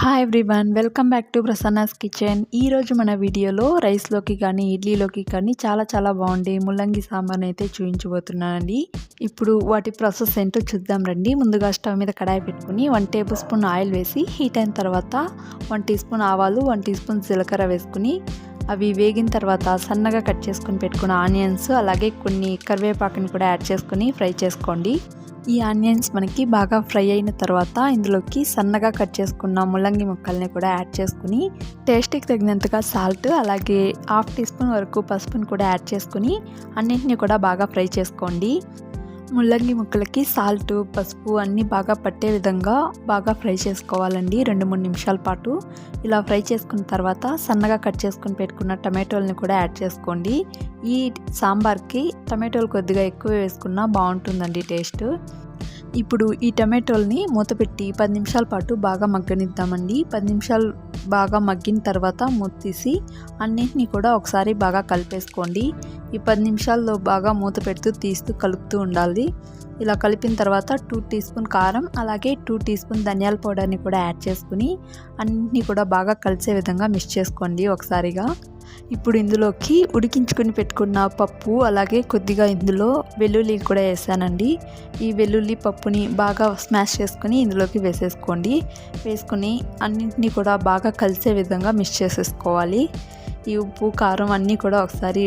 Hi everyone welcome back to Prasanna's kitchen ఈరోజు మన వీడియోలో రైస్లోకి కానీ ఇడ్లీలోకి కానీ చాలా చాలా బాగుండే ముల్లంగి సాంబార్ని అయితే చూపించబోతున్నానండి ఇప్పుడు వాటి ప్రాసెస్ ఏంటో చూద్దాం రండి. ముందుగా స్టవ్ మీద కడాయి పెట్టుకుని వన్ టేబుల్ స్పూన్ ఆయిల్ వేసి హీట్ అయిన తర్వాత వన్ టీ స్పూన్ ఆవాలు వన్ టీ స్పూన్ జీలకర్ర వేసుకుని అవి వేగిన తర్వాత సన్నగా కట్ చేసుకుని పెట్టుకున్న ఆనియన్స్ అలాగే కొన్ని కరివేపాకుని కూడా యాడ్ చేసుకుని ఫ్రై చేసుకోండి. ఈ ఆనియన్స్ మనకి బాగా ఫ్రై అయిన తర్వాత ఇందులోకి సన్నగా కట్ చేసుకున్న ముల్లంగి ముక్కల్ని కూడా యాడ్ చేసుకుని టేస్ట్కి తగినంతగా సాల్ట్ అలాగే హాఫ్ టీ స్పూన్ వరకు పసుపుని కూడా యాడ్ చేసుకుని అన్నింటినీ కూడా బాగా ఫ్రై చేసుకోండి. ముల్లంగి ముక్కలకి సాల్ట్ పసుపు అన్నీ బాగా పట్టే విధంగా బాగా ఫ్రై చేసుకోవాలండి. రెండు మూడు నిమిషాల పాటు. ఇలా ఫ్రై చేసుకున్న తర్వాత సన్నగా కట్ చేసుకుని పెట్టుకున్న టమాటోల్ని కూడా యాడ్ చేసుకోండి. ఈ సాంబార్కి టమాటోలు కొద్దిగా ఎక్కువ వేసుకున్నా బాగుంటుందండి టేస్ట్. ఇప్పుడు ఈ టమాటోల్ని మూతపెట్టి పది నిమిషాల పాటు బాగా మగ్గనిద్దామండి. పది నిమిషాలు బాగా మగ్గిన తర్వాత మూత తీసి అన్నింటినీ కూడా ఒకసారి బాగా కలిపేసుకోండి. ఈ పది నిమిషాల్లో బాగా మూత పెడుతూ తీస్తూ కలుపుతూ ఉండాలి. ఇలా కలిపిన తర్వాత టూ టీ స్పూన్ కారం అలాగే టూ టీ స్పూన్ ధనియాల పౌడర్ని కూడా యాడ్ చేసుకుని అన్నింటినీ కూడా బాగా కలిసే విధంగా మిక్స్ చేసుకోండి ఒకసారిగా. ఇప్పుడు ఇందులోకి ఉడికించుకొని పెట్టుకున్న పప్పు అలాగే కొద్దిగా ఇందులో వెల్లుల్లి కూడా వేసానండి. ఈ వెల్లుల్లి పప్పుని బాగా స్మాష్ చేసుకుని ఇందులోకి వేసేసుకోండి. వేసుకుని అన్నింటినీ కూడా బాగా కలిసే విధంగా మిక్స్ చేసేసుకోవాలి. ఈ ఉప్పు కారం అన్నీ కూడా ఒకసారి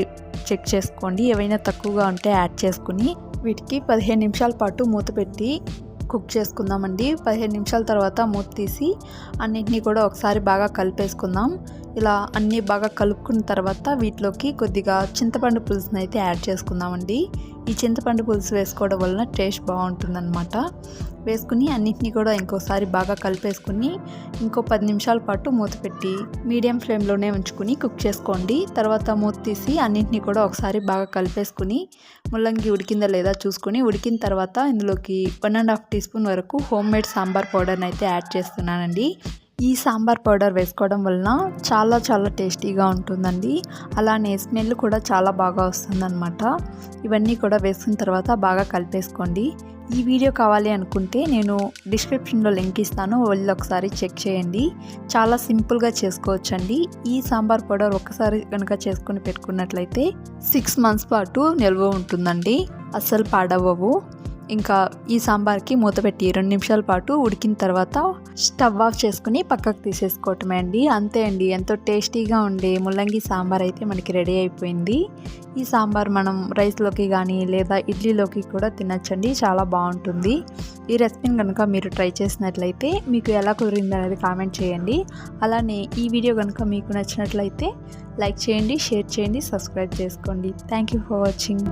చెక్ చేసుకోండి. ఏవైనా తక్కువగా ఉంటే యాడ్ చేసుకుని వీటికి పదిహేను నిమిషాల పాటు మూత పెట్టి కుక్ చేసుకుందామండి. పదిహేను నిమిషాల తర్వాత మూత తీసి అన్నింటినీ కూడా ఒకసారి బాగా కలిపేసుకుందాం. ఇలా అన్నీ బాగా కలుపుకున్న తర్వాత వీటిలోకి కొద్దిగా చింతపండు పులుసుని అయితే యాడ్ చేసుకుందామండి. ఈ చింతపండు పులుసు వేసుకోవడం వలన టేస్ట్ బాగుంటుందన్నమాట. వేసుకుని అన్నింటినీ కూడా ఇంకోసారి బాగా కలిపేసుకుని ఇంకో పది నిమిషాల పాటు మూత పెట్టి మీడియం ఫ్లేమ్లోనే ఉంచుకుని కుక్ చేసుకోండి. తర్వాత మూత తీసి అన్నింటినీ కూడా ఒకసారి బాగా కలిపేసుకుని ముల్లంగి ఉడికిందా లేదా చూసుకుని ఉడికిన తర్వాత ఇందులోకి one and half teaspoon వరకు హోమ్ మేడ్ సాంబార్ పౌడర్ని అయితే యాడ్ చేస్తున్నానండి. ఈ సాంబార్ పౌడర్ వేసుకోవడం వలన చాలా చాలా టేస్టీగా ఉంటుందండి. అలానే స్మెల్ కూడా చాలా బాగా వస్తుందన్నమాట. ఇవన్నీ కూడా వేసుకున్న తర్వాత బాగా కలిపేసుకోండి. ఈ వీడియో కావాలి అనుకుంటే నేను డిస్క్రిప్షన్లో లింక్ ఇస్తాను. వెళ్ళి ఒకసారి చెక్ చేయండి. చాలా సింపుల్గా చేసుకోవచ్చండి. ఈ సాంబార్ పౌడర్ ఒకసారి కనుక చేసుకుని పెట్టుకున్నట్లయితే సిక్స్ మంత్స్ పాటు నిల్వ ఉంటుందండి. అస్సలు పాడవ్వవు. ఇంకా ఈ సాంబార్కి మూత పెట్టి రెండు నిమిషాల పాటు ఉడికిన తర్వాత స్టవ్ ఆఫ్ చేసుకుని పక్కకు తీసేసుకోవటమే అండి. అంతే అండి. ఎంతో టేస్టీగా ఉండే ముల్లంగి సాంబార్ అయితే మనకి రెడీ అయిపోయింది. ఈ సాంబార్ మనం రైస్లోకి కానీ లేదా ఇడ్లీలోకి కూడా తినచ్చండి. చాలా బాగుంటుంది. ఈ రెసిపీని కనుక మీరు ట్రై చేసినట్లయితే మీకు ఎలా కుదిరింది అనేది కామెంట్ చేయండి. అలానే ఈ వీడియో కనుక మీకు నచ్చినట్లయితే లైక్ చేయండి షేర్ చేయండి సబ్స్క్రైబ్ చేసుకోండి. Thank you for watching.